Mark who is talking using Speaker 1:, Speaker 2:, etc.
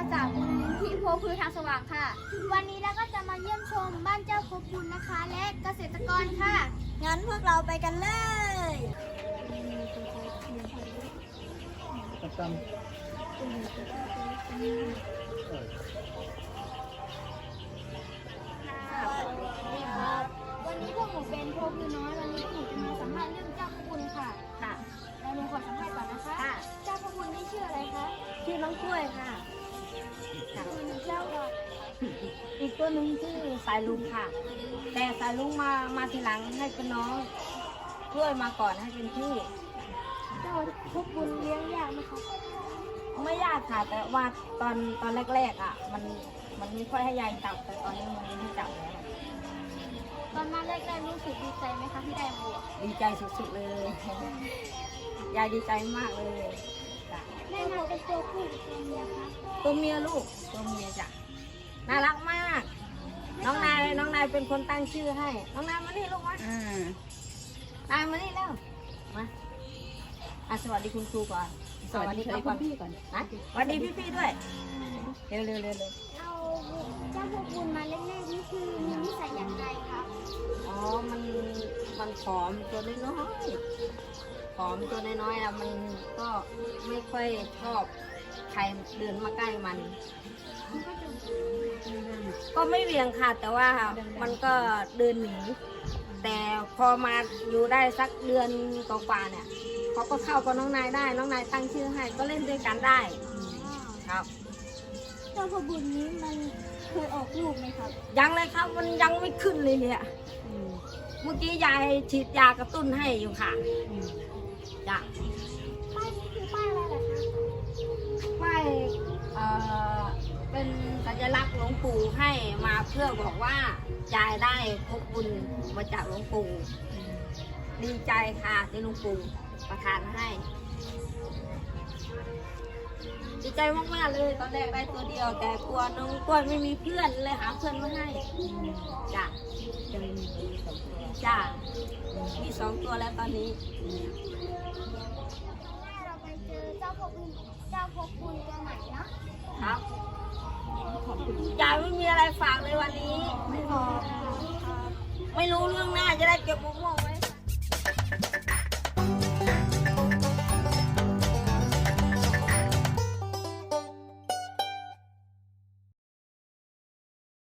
Speaker 1: มาจากมูลนิธิโพพือทางสว่างค่ะ วันนี้เราก็จะมาเยี่ยมชมบ้านเจ้าพบบุญนะคะ และเกษตรกรค่ะ
Speaker 2: งั้นพวกเราไปกันเลย
Speaker 3: ประจ
Speaker 1: วันนี้พวกหนูเป็นพบบุญน้อย วันนี้พวกหนูจะมาสัมภาษณ์เรื่องเจ้าพบบุญค่ะ
Speaker 2: ค่ะ
Speaker 1: แล้วหนูขอสัมภาษณ์ก่อนนะคะ เจ้าพบบุญนี่ชื่ออะไรคะ
Speaker 2: ชื่อน้องกล้วยค่ะ
Speaker 1: ค่ะ
Speaker 2: อีกตัวหนึ่งชื่อสายลุงค่ะ แต่สายลุงมามาทีหลังให้เป็นน้องกล้วยมาก่อนให้เป็นพี่
Speaker 1: เจ้าพระคุณเลี้ยงยากไหมคะ
Speaker 2: ไม่ยากค่ะ แต่ว่าตอนตอนแรกๆอะ มันมันไม่ค่อยให้ยายจับแต่ตอนนี้มันให้จับแล้ว
Speaker 1: ตอนมาแรกๆรู้สึกดีใจไหมคะที่ได้วัว
Speaker 2: ดีใจสุดๆเลย ยายดีใจมากเลยจ้ะ
Speaker 1: แม่มาเป็นตัวผู้หรือตัวเมียคะ
Speaker 2: ตัวเมียลูกตัวเมียจ้ะน่ารักมาก น้องนายน้องนายเป็นคนตั้งชื่อให้ น้องนายมานี่ลูกมา
Speaker 3: อ่านา
Speaker 2: ยมานี่แล้วมาอะสวัสดีคุณครูก่อน
Speaker 3: สวัสดี
Speaker 2: ค
Speaker 3: คุ
Speaker 2: รั
Speaker 3: ณ
Speaker 2: ก่อน
Speaker 3: พี่ก่อน
Speaker 2: นะสวัสดีพี่ๆด้วยเร็วเร็วเร็วเร็ว
Speaker 1: เอาเจ้าพระคุณมาแรก
Speaker 2: ผอมตัวน้อยๆผอมตัวน้อยๆอะมันก็ไม่ค่อยชอบใครเดินมาใกล้มัน
Speaker 1: มันก็จะ
Speaker 2: ก็ไม่เวียงค่ะ แต่ว่ามันก็เดินหนีแต่พอมาอยู่ได้สักเดือนกว่าๆเนี่ยเขาก็เข้ากับน้องนายได้ น้องนายตั้งชื่อให้ก็เล่นด้วยกันได้ครับ
Speaker 1: เจ้าพระบุญนี้มันเคยออกลูกไหมครับ
Speaker 2: ยังเลยครับ มันยังไม่ขึ้นเลยเนี่ย เมื่อกี้ยายฉีดยากระตุ้นให้อยู่ค่ะจ้ะ
Speaker 1: ป้ายนี้คือป้ายอะไรล่ะคะ
Speaker 2: ไม่เอ่อเป็นสัญลักษณ์หลวงปู่ให้มาเพื่อบอกว่ายายได้พบบุญมาจากหลวงปู่ดีใจค่ะที่หลวงปู่ประทานให้ดีใจมากๆเลยตอนแรกได้ตัวเดียว แต่กลัวน้องกล้วยไม่มีเพื่อนเลยหาเพื่อนมาให้จ้ะ จ้ะมีสองตัวแล้วตอนนี้
Speaker 1: เราไปเจอเจ้าพระบุญเจ้าพระบุญตัวใหม่เนาะ
Speaker 2: ครับ
Speaker 3: ขอบคุณ
Speaker 2: ยายไม่มีอะไรฝากเลยวันนี้
Speaker 1: ไม่พอ
Speaker 2: ไม่รู้เรื่องหน้าจะได้เก็บมะม่วงไว้